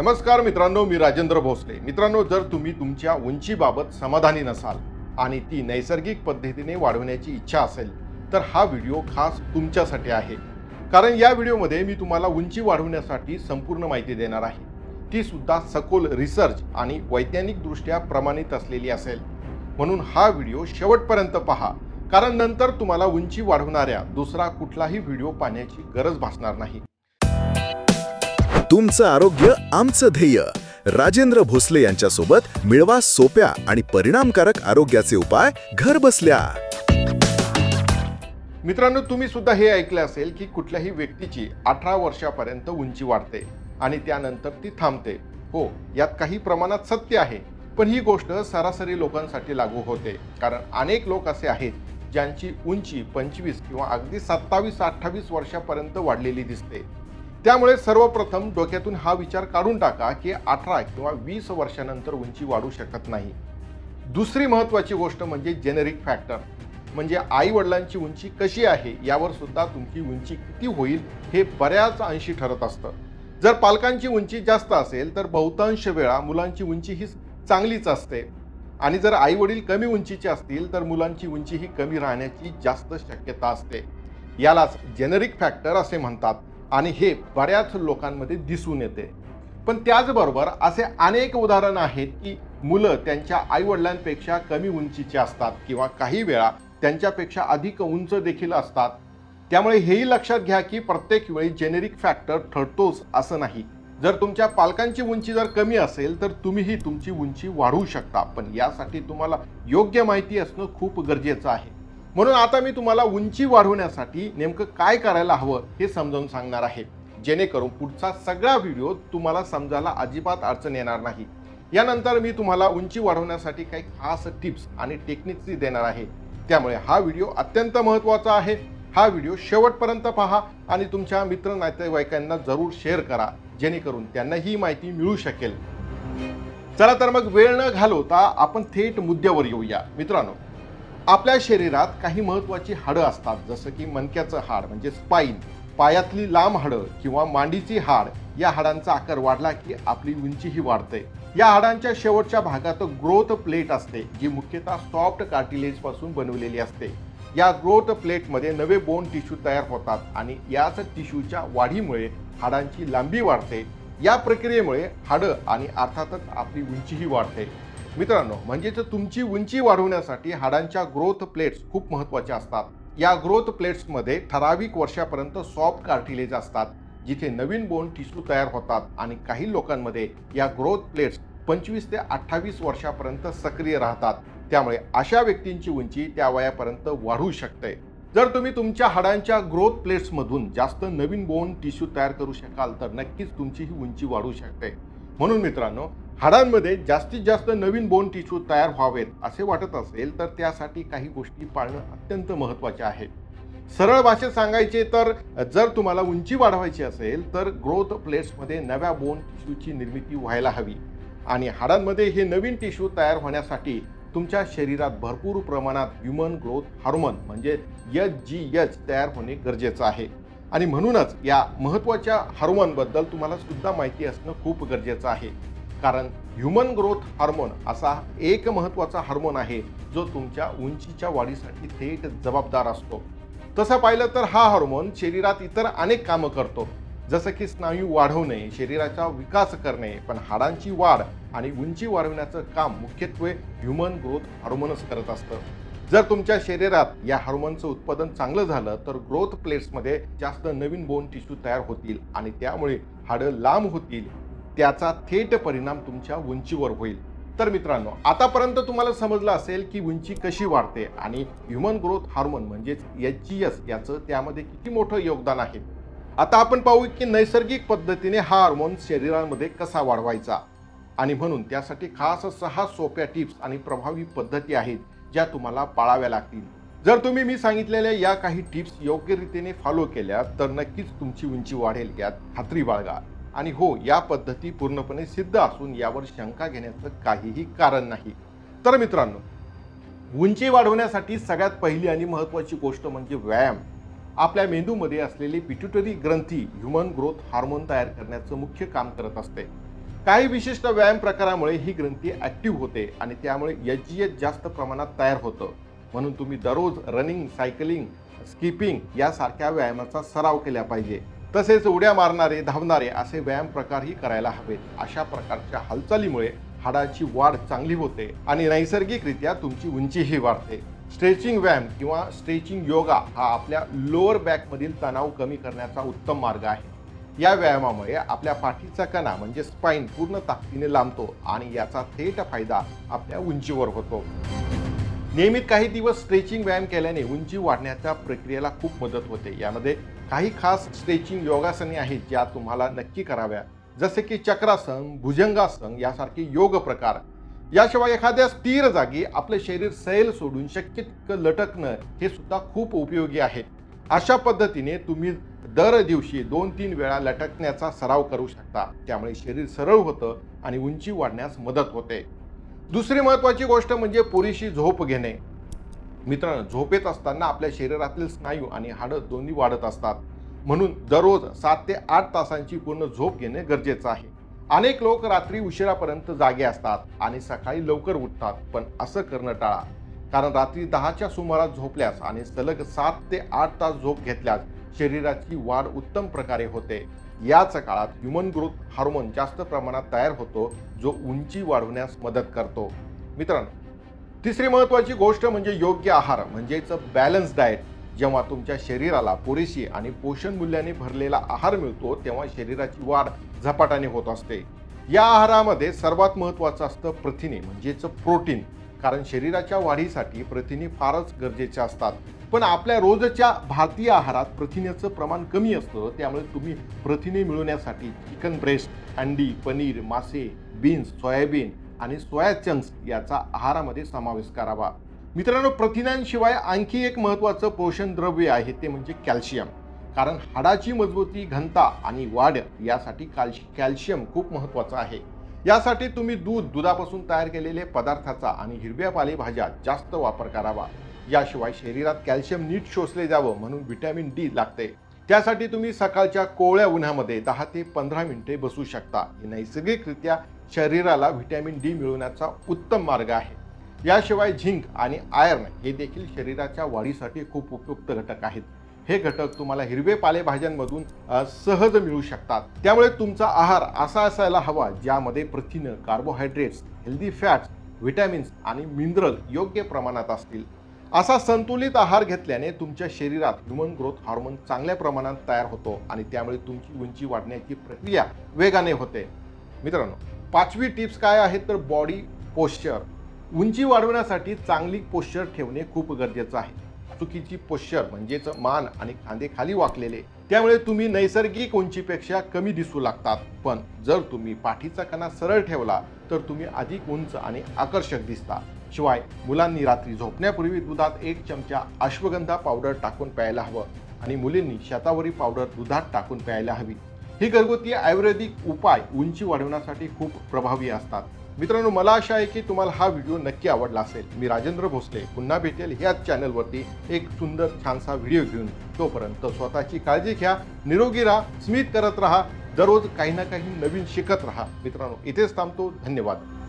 नमस्कार मित्रांनो मी राजेंद्र भोसले. मित्रांनो जर तुम्ही तुमच्या उंचीबाबत समाधानी नसाल आणि ती नैसर्गिक पद्धतीने वाढवण्याची इच्छा असेल तर हा व्हिडिओ खास तुमच्यासाठी आहे. कारण या व्हिडिओमध्ये मी तुम्हाला उंची वाढवण्यासाठी संपूर्ण माहिती देणार आहे. ती सुद्धा सखोल रिसर्च आणि वैज्ञानिकदृष्ट्या प्रमाणित असलेली असेल. म्हणून हा व्हिडिओ शेवटपर्यंत पहा कारण नंतर तुम्हाला उंची वाढवणाऱ्या दुसरा कुठलाही व्हिडिओ पाहण्याची गरज भासणार नाही. तुमचं आरोग्य आमचं ध्येय. राजेंद्र भोसले यांच्यासोबत मिळवा सोप्या आणि परिणामकारक आरोग्याचे उपाय घर बसल्या. मित्रांनो तुम्ही सुद्धा हे ऐकलं असेल की कुठल्याही व्यक्तीची अठरा वर्षापर्यंत उंची वाढते आणि त्यानंतर ती थांबते. हो यात काही प्रमाणात सत्य आहे पण ही गोष्ट सरासरी लोकांसाठी लागू होते. कारण अनेक लोक असे आहेत ज्यांची उंची पंचवीस किंवा अगदी सत्तावीस अठ्ठावीस वर्षापर्यंत वाढलेली दिसते. त्यामुळे सर्वप्रथम डोक्यातून हा विचार काढून टाका की अठरा किंवा वीस वर्षानंतर उंची वाढू शकत नाही. दुसरी महत्त्वाची गोष्ट म्हणजे जेनेरिक फॅक्टर म्हणजे आई वडिलांची उंची कशी आहे यावर सुद्धा तुमची उंची किती होईल हे बऱ्याच अंशी ठरत असतं. जर पालकांची उंची जास्त असेल तर बहुतांश वेळा मुलांची उंची ही चांगलीच असते. आणि जर आई वडील कमी उंचीचे असतील तर मुलांची उंची ही कमी राहण्याची जास्त शक्यता असते. यालाच जेनेरिक फॅक्टर असे म्हणतात. आणि हे बऱ्याच लोकांमध्ये दिसून येते. पण त्याचबरोबर असे अनेक उदाहरण आहेत की मुलं त्यांच्या आईवडिलांपेक्षा कमी उंचीचे असतात किंवा काही वेळा त्यांच्यापेक्षा अधिक उंच देखील असतात. त्यामुळे हेही लक्षात घ्या की प्रत्येक वेळी जेनेरिक फॅक्टर ठरतोच असं नाही. जर तुमच्या पालकांची उंची जर कमी असेल तर तुम्हीही तुमची उंची वाढवू शकता. पण यासाठी तुम्हाला योग्य माहिती असणं खूप गरजेचं आहे. म्हणून आता मी तुम्हाला उंची वाढवण्यासाठी नेमकं काय करायला हवं हे समजावून सांगणार आहे. जेणेकरून पुढचा सगळा व्हिडिओ तुम्हाला समजायला अजिबात अडचण येणार नाही. यानंतर मी तुम्हाला उंची वाढवण्यासाठी काही खास टिप्स आणि टेक्निक्सही देणार आहे त्यामुळे हा व्हिडिओ अत्यंत महत्त्वाचा आहे. हा व्हिडिओ शेवटपर्यंत पहा आणि तुमच्या मित्र नातेवाईकांना जरूर शेअर करा जेणेकरून त्यांना ही माहिती मिळू शकेल. चला तर मग वेळ न घालवता आपण थेट मुद्द्यावर येऊया. मित्रांनो आपल्या शरीरात काही महत्त्वाची हाडं असतात जसं की मणक्याचं हाड म्हणजे स्पाईन पायातली लांब हाडं किंवा मांडीची हाड या हाडांचा आकार वाढला की आपली उंचीही वाढते. या हाडांच्या शेवटच्या भागात ग्रोथ प्लेट असते जी मुख्यतः सॉफ्ट कार्टिलेजपासून बनवलेली असते. या ग्रोथ प्लेटमध्ये नवे बोन टिश्यू तयार होतात आणि याच टिश्यूच्या वाढीमुळे हाडांची लांबी वाढते. या प्रक्रियेमुळे हाडं आणि अर्थातच आपली उंचीही वाढते. मित्रांनो म्हणजेच तुमची उंची वाढवण्यासाठी हाडांच्या ग्रोथ प्लेट्स खूप महत्त्वाच्या असतात. या ग्रोथ प्लेट्समध्ये ठराविक वर्षापर्यंत सॉफ्ट कार्टिलेज असतात जिथे नवीन बोन टिश्यू तयार होतात आणि काही लोकांमध्ये या ग्रोथ प्लेट्स पंचवीस ते अठ्ठावीस वर्षापर्यंत सक्रिय राहतात. त्यामुळे अशा व्यक्तींची उंची त्या वयापर्यंत वाढू शकते. जर तुम्ही तुमच्या हाडांच्या ग्रोथ प्लेट्समधून जास्त नवीन बोन टिश्यू तयार करू शकाल तर नक्कीच तुमची ही उंची वाढू शकते. म्हणून मित्रांनो हाडांमध्ये जास्तीत जास्त नवीन बोन टिश्यू तयार व्हावेत असे वाटत असेल तर त्यासाठी काही गोष्टी पाळणं अत्यंत महत्त्वाचे आहे. सरळ भाषेत सांगायचे तर जर तुम्हाला उंची वाढवायची असेल तर ग्रोथ प्लेट्समध्ये नव्या बोन टिश्यूची निर्मिती व्हायला हवी. आणि हाडांमध्ये हे नवीन टिश्यू तयार होण्यासाठी तुमच्या शरीरात भरपूर प्रमाणात ह्युमन ग्रोथ हार्मोन म्हणजे एच जी एच तयार होणे गरजेचं आहे. आणि म्हणूनच या महत्त्वाच्या हार्मोनबद्दल तुम्हाला सुद्धा माहिती असणं खूप गरजेचं आहे. कारण ह्युमन ग्रोथ हार्मोन असा एक महत्त्वाचा हार्मोन आहे जो तुमच्या उंचीच्या वाढीसाठी थेट जबाबदार असतो. तसं पाहिलं तर हा हार्मोन शरीरात इतर अनेक कामं करतो. जसं की स्नायू वाढवणे शरीराचा विकास करणे पण हाडांची वाढ आणि उंची वाढवण्याचं काम मुख्यत्वे ह्युमन ग्रोथ हार्मोनच करत असतं. जर तुमच्या शरीरात या हार्मोनचं उत्पादन चांगलं झालं तर ग्रोथ प्लेट्समध्ये जास्त नवीन बोन टिश्यू तयार होतील आणि त्यामुळे हाडं लांब होतील. त्याचा थेट परिणाम तुमच्या उंचीवर होईल. तर मित्रांनो आतापर्यंत तुम्हाला समजलं असेल की उंची कशी वाढते आणि ह्युमन ग्रोथ हार्मोन म्हणजेच एच जी एस याचं त्यामध्ये किती मोठं योगदान आहे. आता आपण पाहू की नैसर्गिक पद्धतीने हा हार्मोन शरीरामध्ये कसा वाढवायचा? आणि म्हणून त्यासाठी खास सहा सोप्या टिप्स आणि प्रभावी पद्धती आहेत ज्या तुम्हाला पाळाव्या लागतील. जर तुम्ही मी सांगितलेल्या या काही टिप्स योग्य रीतीने फॉलो केल्या तर नक्कीच तुमची उंची वाढेल यात खात्री बाळगा. आणि हो या पद्धती पूर्णपणे सिद्ध असून यावर शंका घेण्याचं काहीही कारण नाही. तर मित्रांनो उंची वाढवण्यासाठी सगळ्यात पहिली आणि महत्त्वाची गोष्ट म्हणजे व्यायाम. आपल्या मेंदूमध्ये असलेली पिट्युटरी ग्रंथी ह्युमन ग्रोथ हार्मोन तयार करण्याचं मुख्य काम करत असते. काही विशिष्ट व्यायाम प्रकारामुळे ही ग्रंथी ॲक्टिव्ह होते आणि त्यामुळे एच जी एच जास्त प्रमाणात तयार होतं. म्हणून तुम्ही दररोज रनिंग सायकलिंग स्किपिंग यासारख्या व्यायामाचा सराव केला पाहिजे. तसेच उड्या मारणारे धावणारे असे व्यायाम प्रकारही करायला हवेत. अशा प्रकारच्या हालचालीमुळे हाडाची वाढ चांगली होते आणि नैसर्गिकरित्या तुमची उंचीही वाढते. स्ट्रेचिंग व्यायाम किंवा स्ट्रेचिंग योगा हा आपल्या लोअर बॅकमधील तणाव कमी करण्याचा उत्तम मार्ग आहे. या व्यायामामुळे आपल्या पाठीचा कणा म्हणजे स्पाईन पूर्ण ताकदीने लांबतो आणि याचा थेट फायदा आपल्या उंचीवर होतो. नियमित काही दिवस स्ट्रेचिंग व्यायाम केल्याने उंची वाढण्याच्या प्रक्रियेला खूप मदत होते. यामध्ये काही खास स्ट्रेचिंग योगासने आहेत ज्या तुम्हाला नक्की कराव्या. जसे की चक्रासन भुजंगासन यासारखे योग प्रकार. याशिवाय एखाद्या स्थिर जागी आपले शरीर सैल सोडून शक्य तितकं लटकणं हे सुद्धा खूप उपयोगी आहे. अशा पद्धतीने तुम्ही दर दिवशी दोन तीन वेळा लटकण्याचा सराव करू शकता. त्यामुळे शरीर सरळ होतं आणि उंची वाढण्यास मदत होते. दुसरी महत्वाची गोष्ट म्हणजे पुरेशी झोप घेणे. मित्रांनो झोपेत असताना आपल्या शरीरातील स्नायू आणि हाडं दोन्ही वाढत असतात. म्हणून दररोज सात ते आठ तासांची पूर्ण झोप घेणे गरजेचं आहे. अनेक लोक रात्री उशिरापर्यंत जागे असतात आणि सकाळी लवकर उठतात पण असं करणं टाळा. कारण रात्री दहाच्या सुमारास झोपल्यास आणि सलग सात ते आठ तास झोप घेतल्यास शरीराची वाढ उत्तम प्रकारे होते. याच काळात ह्युमन ग्रोथ हार्मोन जास्त प्रमाणात तयार होतो जो उंची वाढवण्यास मदत करतो. मित्रांनो तिसरी महत्त्वाची गोष्ट म्हणजे योग्य आहार म्हणजेच बॅलन्स डाएट जेव्हा तुमच्या शरीराला पुरेशी आणि पोषण मूल्याने भरलेला आहार मिळतो तेव्हा शरीराची वाढ झपाट्याने होत असते. या आहारामध्ये सर्वात महत्त्वाचं असतं प्रथिने म्हणजेच प्रोटीन कारण शरीराच्या वाढीसाठी प्रथिने फारच गरजेचे असतात. पण आपल्या रोजच्या भारतीय आहारात प्रथिनेचं प्रमाण कमी असतं त्यामुळे तुम्ही प्रथिने मिळवण्यासाठी चिकन ब्रेस्ट अंडी पनीर मासे बीन्स सोयाबीन आणि सोया चंक्स याचा आहारामध्ये समावेश करावा. मित्रांनो प्रथिनांशिवाय आणखी एक महत्त्वाचं पोषण द्रव्य आहे ते म्हणजे कॅल्शियम. कारण हाडाची मजबूती घनता आणि वाढ यासाठी कॅल्श कॅल्शियम खूप महत्त्वाचं आहे. यासाठी तुम्ही दूध दुधापासून तयार केलेले पदार्थाचा आणि हिरव्या पालेभाज्या जास्त वापर करावा. याशिवाय शरीरात कॅल्शियम नीट शोषले जावं म्हणून व्हिटॅमिन डी लागते. त्यासाठी तुम्ही सकाळच्या कोवळ्या उन्हामध्ये दहा ते पंधरा मिनिटे बसू शकता. हे नैसर्गिकरित्या शरीराला व्हिटॅमिन डी मिळवण्याचा उत्तम मार्ग आहे. याशिवाय झिंक आणि आयर्न हे देखील शरीराच्या वाढीसाठी खूप उपयुक्त घटक आहेत. हे घटक तुम्हाला हिरवे पालेभाज्यांमधून सहज मिळू शकतात. त्यामुळे तुमचा आहार असा असायला हवा ज्यामध्ये प्रथिनं कार्बोहायड्रेट्स हेल्दी फॅट्स व्हिटॅमिन्स आणि मिनरल योग्य प्रमाणात असतील. असा संतुलित आहार घेतल्याने तुमच्या शरीरात ह्युमन ग्रोथ हार्मोन चांगल्या प्रमाणात तयार होतो आणि त्यामुळे तुमची उंची वाढण्याची प्रक्रिया वेगाने होते. मित्रांनो पाचवी टिप्स काय आहेत तर बॉडी पोश्चर उंची वाढवण्यासाठी चांगली पोश्चर ठेवणे खूप गरजेचं आहे. चुकीची पोश्चर म्हणजेच मान आणि खांदे खाली वाकलेले त्यामुळे तुम्ही नैसर्गिक उंचीपेक्षा कमी दिसू लागतात. पण जर तुम्ही पाठीचा कणा सरळ ठेवला तर तुम्ही अधिक उंच आणि आकर्षक दिसता. शिवाय मुलांनी रात्री झोपण्यापूर्वी दुधात एक चमचा अश्वगंधा पावडर टाकून प्यायला हवं आणि मुलींनी शतावरी पावडर दुधात टाकून प्यायला हवी. ही घरगुती आयुर्वेदिक उपाय उंची वाढवण्यासाठी खूप प्रभावी असतात. मित्रांनो मला आशा आहे की तुम्हाला हा व्हिडिओ नक्की आवडला असेल. मी राजेंद्र भोसले पुन्हा भेटेल ह्याच चॅनलवरती एक सुंदर छानसा व्हिडिओ घेऊन. तोपर्यंत स्वतःची काळजी घ्या निरोगी राहा स्मित करत राहा दररोज काही ना काही नवीन शिकत राहा. मित्रांनो इथेच थांबतो. धन्यवाद.